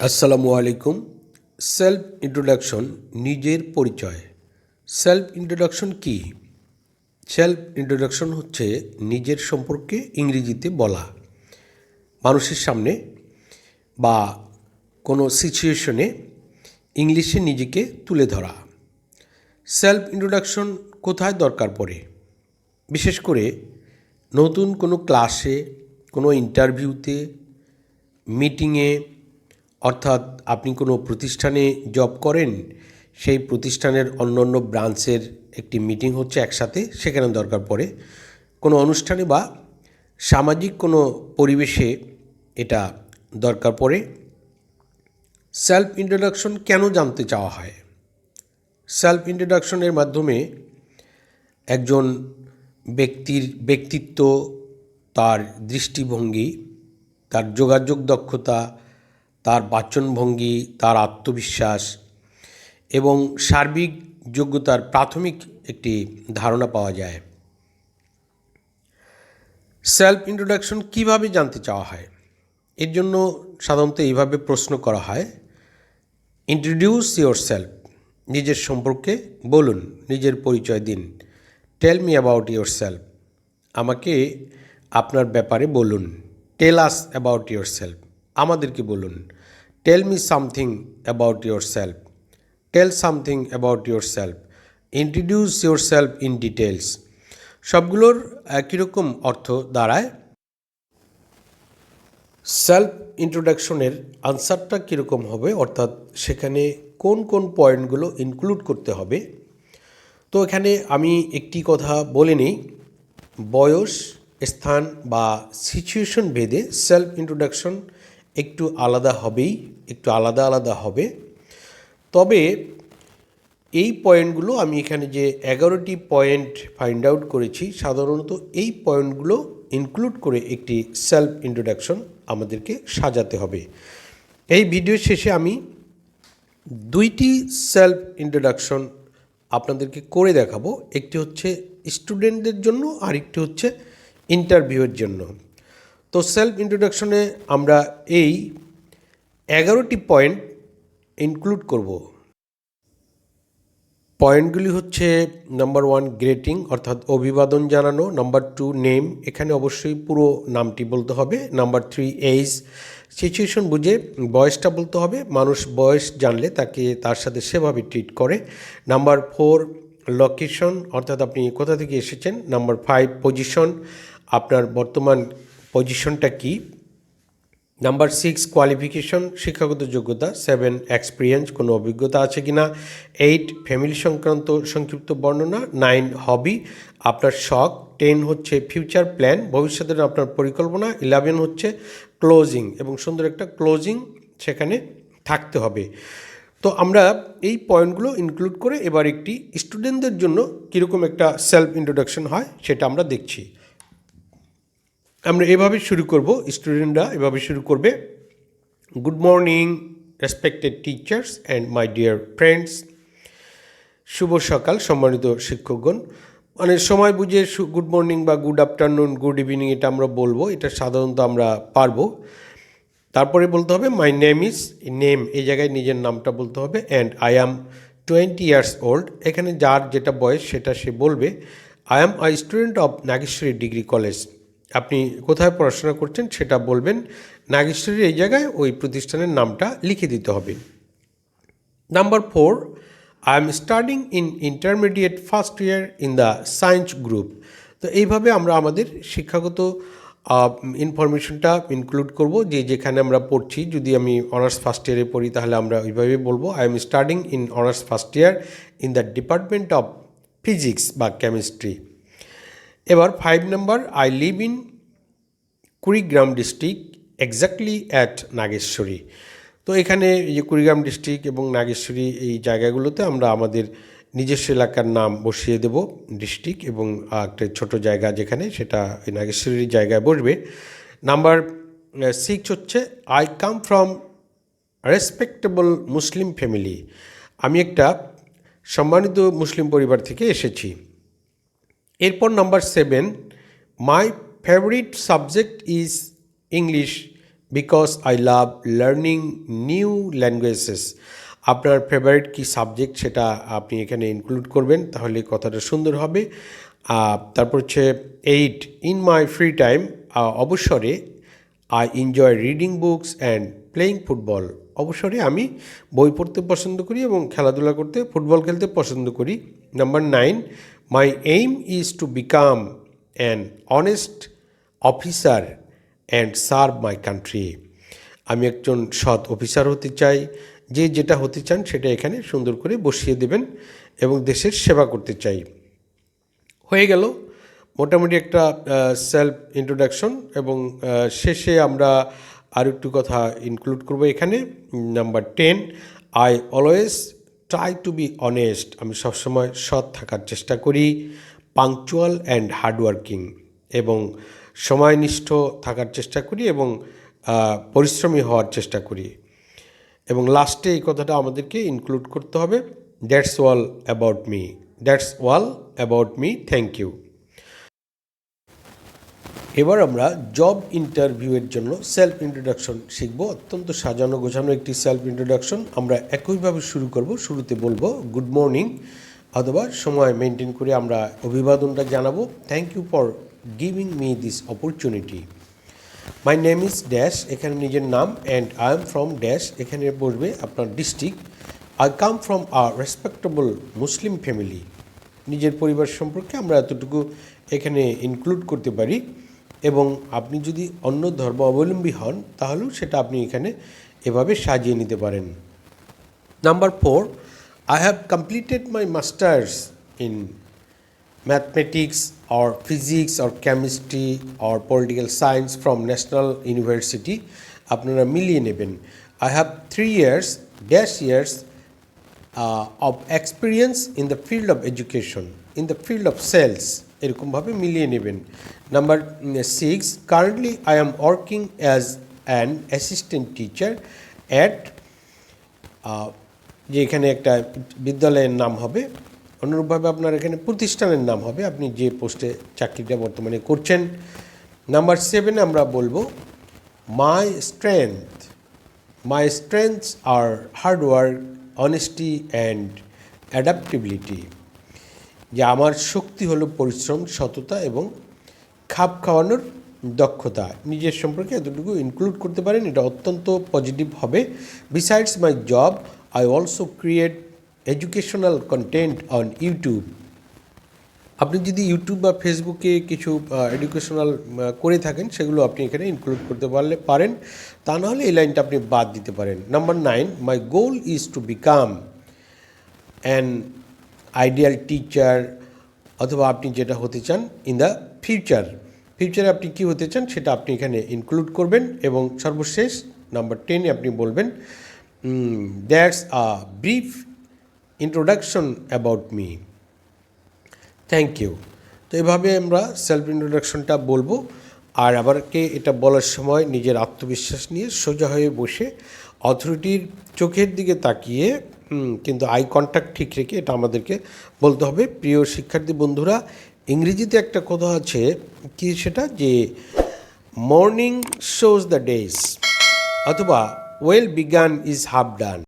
আসসালামু আলাইকুম। Self introduction, নিজের পরিচয়। সেলফ ইন্ট্রোডাকশন কি? সেলফ ইন্ট্রোডাকশন হচ্ছে নিজের সম্পর্কে ইংরেজিতে বলা। মানুষের সামনে বা কোনো সিচুয়েশনে ইংলিশে নিজেকে তুলে ধরা। সেলফ ইন্ট্রোডাকশন কোথায় দরকার পড়ে? বিশেষ করে নতুন কোনো ক্লাসে, কোনো ইন্টারভিউতে, মিটিংয়ে অর্থাৎ আপনি কোনো প্রতিষ্ঠানে জব করেন, সেই প্রতিষ্ঠানের অন্য অন্য ব্রাঞ্চের একটি মিটিং হচ্ছে একসাথে, সেখানে দরকার পড়ে। কোনো অনুষ্ঠানে বা সামাজিক কোনো পরিবেশে এটা দরকার পড়ে। সেলফ ইন্ট্রোডাকশন কেন জানতে চাওয়া হয়? সেলফ ইন্ট্রোডাকশনের মাধ্যমে একজন ব্যক্তির ব্যক্তিত্ব, তার দৃষ্টিভঙ্গি, তার যোগাযোগ দক্ষতা তার বাচনভঙ্গি, তার আত্মবিশ্বাস এবং সার্বিক যোগ্যতার প্রাথমিক একটি ধারণা পাওয়া যায়। সেলফ ইন্ট্রোডাকশন কীভাবে জানতে চাওয়া হয়? এর জন্য সাধারণত এইভাবে প্রশ্ন করা হয়। ইন্ট্রোডিউস ইয়োর সেলফ নিজের সম্পর্কে বলুন, নিজের পরিচয় দিন। Tell me about yourself আমাকে আপনার ব্যাপারে বলুন। Tell us about yourself আমাদেরকে বলুন। Tell me something about yourself tell something about yourself introduce yourself in details সবগুলোর একই রকম অর্থ দাঁড়ায়। সেলফ ইন্ট্রোডাকশনের আনসারটা কীরকম হবে? অর্থাৎ সেখানে কোন কোন পয়েন্টগুলো ইনক্লুড করতে হবে। তো এখানে আমি একটি কথা বলে নিই। বয়স, স্থান বা সিচুয়েশন ভেদে সেলফ ইন্ট্রোডাকশন একটু আলাদা হবেই, একটু আলাদা আলাদা হবে। তবে এই পয়েন্টগুলো আমি এখানে যে এগারোটি পয়েন্ট ফাইন্ড আউট করেছি, সাধারণত এই পয়েন্টগুলো ইনক্লুড করে একটি সেলফ ইন্ট্রোডাকশন আমাদেরকে সাজাতে হবে। এই ভিডিও শেষে আমি দুইটি সেলফ ইন্ট্রোডাকশন আপনাদেরকে করে দেখাবো। একটি হচ্ছে স্টুডেন্টদের জন্য আর একটি হচ্ছে ইন্টারভিউয়ের জন্য। তো সেলফ ইন্ট্রোডাকশনে আমরা এই এগারোটি পয়েন্ট ইনক্লুড করব। পয়েন্টগুলি হচ্ছে নাম্বার ওয়ান গ্রেটিং অর্থাৎ অভিবাদন জানানো নাম্বার টু নেম এখানে অবশ্যই পুরো নামটি বলতে হবে নাম্বার থ্রি এইজ সিচুয়েশন বুঝে বয়সটা বলতে হবে, মানুষ বয়স জানলে তাকে তার সাথে সেভাবে ট্রিট করে। নাম্বার ফোর লোকেশন অর্থাৎ আপনি কোথা থেকে এসেছেন নাম্বার ফাইভ পজিশন আপনার বর্তমান পজিশনটা কী? নাম্বার সিক্স কোয়ালিফিকেশন শিক্ষাগত যোগ্যতা সেভেন এক্সপিরিয়েন্স কোনো অভিজ্ঞতা আছে কি না এইট ফ্যামিলি সংক্রান্ত সংক্ষিপ্ত বর্ণনা নাইন হবি আপনার শখ টেন হচ্ছে ফিউচার প্ল্যান ভবিষ্যতের আপনার পরিকল্পনা ইলেভেন হচ্ছে ক্লোজিং এবং সুন্দর একটা ক্লোজিং সেখানে থাকতে হবে। তো আমরা এই পয়েন্টগুলো ইনক্লুড করে এবার একটি স্টুডেন্টদের জন্য কীরকম একটা সেলফ ইন্ট্রোডাকশন হয় সেটা আমরা দেখছি। আমরা এভাবে শুরু করব স্টুডেন্টরা এভাবে শুরু করবে। Good morning respected teachers and my dear friends শুভ সকাল, সম্মানিত শিক্ষকগণ। মানে সময় বুঝে গুড মর্নিং বা গুড আফটারনুন গুড ইভিনিং এটা আমরা বলব, এটা সাধারণত আমরা পারব। তারপরে বলতে হবে মাই নেম ইজ নেম এই জায়গায় নিজের নামটা বলতে হবে and I am twenty years old এখানে যার যেটা বয়স সেটা সে বলবে I am I student of Nageshwari degree college আপনি কোথায় পড়াশোনা করছেন সেটা বলবেন। নাগেশ্বরীর এই জায়গায় ওই প্রতিষ্ঠানের নামটা লিখে দিতে হবে। Number four I am studying in intermediate first year in the science group তো এইভাবে আমরা আমাদের শিক্ষাগত ইনফরমেশনটা ইনক্লুড করব। যে যেখানে আমরা পড়ছি, যদি আমি অনার্স ফার্স্ট ইয়ারে পড়ি, তাহলে আমরা ওইভাবে বলব। I am studying in honours first year in the department of physics বা কেমিস্ট্রি এবার five number I live in Kurigram district exactly at Nageshwari তো এখানে যে কুড়িগ্রাম ডিস্ট্রিক্ট এবং নাগেশ্বরী এই জায়গাগুলোতে আমরা আমাদের নিজস্ব এলাকার নাম বসিয়ে দেব ডিস্ট্রিক্ট এবং একটা ছোট জায়গা যেখানে সেটা এই নাগেশ্বরীর জায়গায় বসবে। নাম্বার সিক্স হচ্ছে I come from respectable Muslim family আমি একটা সম্মানিত মুসলিম পরিবার থেকে এসেছি। এরপর number seven my favourite subject is English because I love learning new languages আপনার ফেভারিট কি সাবজেক্ট সেটা আপনি এখানে ইনক্লুড করবেন, তাহলে কথাটা সুন্দর হবে। তারপর হচ্ছে eight in my free time অবসরে I enjoy reading books and playing football অবসরে আমি বই পড়তে পছন্দ করি এবং খেলাধুলা করতে ফুটবল খেলতে পছন্দ করি। Number nine my aim is to become an honest officer and serve my country আমি একজন সৎ অফিসার হতে চাই। যে যেটা হতে চান সেটা এখানে সুন্দর করে বসিয়ে দেবেন এবং দেশের সেবা করতে চাই। হয়ে গেল। মোটামুটি একটা সেলফ ইন্ট্রোডাকশন এবং শেষে আমরা আর একটু কথা ইনক্লুড করব এখানে। Number ten I always try to be honest আমি সবসময় সৎ থাকার চেষ্টা করি পাংচুয়াল অ্যান্ড হার্ডওয়ার্কিং এবং সময়নিষ্ঠ থাকার চেষ্টা করি এবং পরিশ্রমী হওয়ার চেষ্টা করি। এবং লাস্টে এই কথাটা আমাদেরকে ইনক্লুড করতে হবে that's all about me that's all about me thank you এবার আমরা জব ইন্টারভিউয়ের জন্য সেলফ ইন্ট্রোডাকশন শিখব। অত্যন্ত সাজানো গোছানো একটি সেলফ ইন্ট্রোডাকশন আমরা একইভাবে শুরু করব। শুরুতে বলব গুড মর্নিং অথবা সময় মেনটেন করে আমরা অভিবাদনটা জানাব। Thank you for giving me this opportunity my name is dash এখানে নিজের নাম and I am from dash এখানে বসবে আপনার district I come from a respectable Muslim family নিজের পরিবার সম্পর্কে আমরা এতটুকু এখানে ইনক্লুড করতে পারি। এবং আপনি যদি অন্য ধর্ম অবলম্বী হন, তাহলেও সেটা আপনি এখানে এভাবে সাজিয়ে নিতে পারেন। Number four I have completed my masters in mathematics or physics or chemistry or political science from national university আপনারা মিলিয়ে নেবেন। I have three years dash years of experience in the field of education in the field of sales এরকমভাবে মিলিয়ে নেবেন। Number six currently I am working as an assistant teacher at ah, যে এখানে একটা বিদ্যালয়ের নাম হবে অনুরূপভাবে আপনার এখানে প্রতিষ্ঠানের নাম হবে আপনি যে পোস্টে চাকরিটা বর্তমানে করছেন। নাম্বার সেভেনে আমরা বলব my strength my strengths are hard work honesty and adaptability যে আমার শক্তি হলো পরিশ্রম সততা এবং খাপ খাওয়ানোর দক্ষতা। নিজের সম্পর্কে এতটুকু ইনক্লুড করতে পারেন, এটা অত্যন্ত পজিটিভ হবে। Besides my job I also create educational content on YouTube আপনি যদি ইউটিউব বা ফেসবুকে কিছু এডুকেশনাল করে থাকেন, সেগুলো আপনি এখানে ইনক্লুড করতে পারলে, পারেন। তা নাহলে এই লাইনটা আপনি বাদ দিতে পারেন। Number nine my goal is to become an ideal teacher অথবা আপনি যেটা হতে চান ইন দ্য ফিউচার ফিউচারে আপনি কী হতে চান সেটা আপনি এখানে ইনক্লুড করবেন এবং সর্বশেষ নাম্বার টেনে আপনি বলবেন that's a brief introduction about me thank you তো এভাবে আমরা সেলফ ইন্ট্রোডাকশনটা বলব। আর আবারকে এটা বলার সময় নিজের আত্মবিশ্বাস নিয়ে সোজা হয়ে বসে অথরিটির চোখের দিকে তাকিয়ে কিন্তু আই কন্ট্যাক্ট ঠিক রেখে এটা আমাদেরকে বলতে হবে। প্রিয় শিক্ষার্থী বন্ধুরা ইংরেজিতে একটা কথা আছে, কি সেটা? যে মর্নিং শোজ দ্য ডেজ অথবা ওয়েল বিজ্ঞান ইজ হাফ ডান